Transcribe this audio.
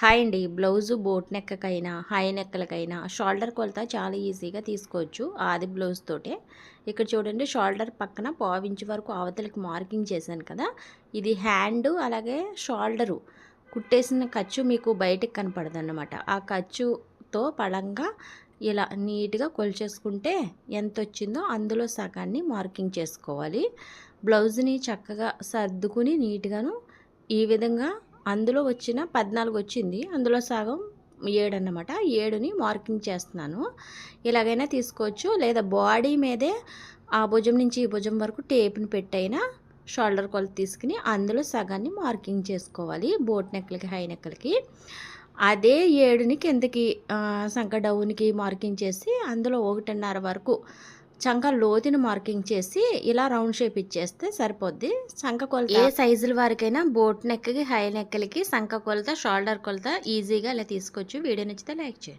Hi అండి. Blouse boat నెక్కకైనా high నెక్కలకైనా షోల్డర్ కొలత చాలా ఈజీగా తీసుకోవచ్చు. ఆది బ్లౌజ్ తోటే. ఇక్కడ చూడండి షోల్డర్ పక్కన పావించి వరకు అవతలకి మార్కింగ్ చేశాను కదా. ఇది హ్యాండ్ అలాగే షోల్డరు. కుట్టేసిన ఖర్చు మీకు బయటకు కనపడదు అన్నమాట ఆ ఖర్చుతో పడంగా ఇలా నీట్గా కొలిచేసుకుంటే ఎంత వచ్చిందో అందులో సగాన్ని మార్కింగ్ చేసుకోవాలి. బ్లౌజ్ని చక్కగా సర్దుకుని నీట్గాను ఈ విధంగా అందులో వచ్చిన పద్నాలుగు వచ్చింది. అందులో సగం ఏడు అన్నమాట ఏడుని మార్కింగ్ చేస్తున్నాను. ఇలాగైనా తీసుకోవచ్చు. లేదా బాడీ మీదే ఆ భుజం నుంచి ఈ భుజం వరకు టేప్ని పెట్టైనా షోల్డర్ కొలత తీసుకుని అందులో సగాన్ని మార్కింగ్ చేసుకోవాలి. బోట్ నెక్కలకి హై నెక్కలకి. అదే ఏడుని కిందకి సంక డౌన్కి మార్కింగ్ చేసి అందులో ఒకటిన్నర వరకు చంక లోతుని మార్కింగ్ చేసి ఇలా రౌండ్ షేప్ ఇచ్చేస్తే సరిపోద్ది. సంక కొలత ఏ సైజుల వారికైనా బోట్ నెక్కి హై నెక్కలకి సంక కొలత షోల్డర్ కొలత ఈజీగా ఇలా తీసుకోవచ్చు. వీడియో నచ్చితే లైక్ చేయండి.